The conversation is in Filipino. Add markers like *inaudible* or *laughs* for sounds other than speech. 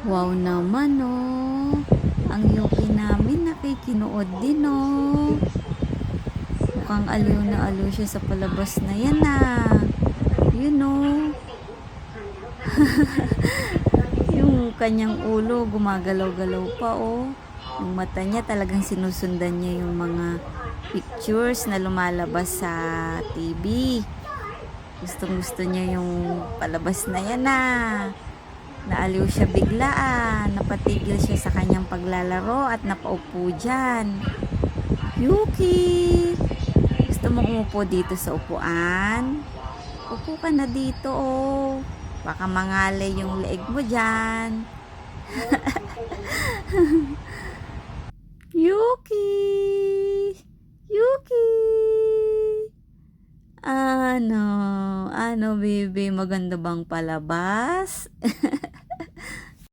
Wow naman, oh. Ang Yuki namin nakikinood din, oh. Mukhang aliw na aliw siya sa palabas na yan, ah. Yun, oh. *laughs* yung kanyang ulo, gumagalaw-galaw pa, oh. Yung mata niya talagang sinusundan niya yung mga pictures na lumalabas sa TV. Gustong gusto niya yung palabas na yan, ah. Naaliw siya bigla ah. Napatigil siya sa kanyang paglalaro at napaupo dyan. Yuki! Gusto mong umupo dito sa upuan? Upo ka na dito oh. Baka mangalay yung leeg mo dyan. *laughs* Yuki! Yuki! Ano? Ano, baby? Maganda bang palabas? *laughs*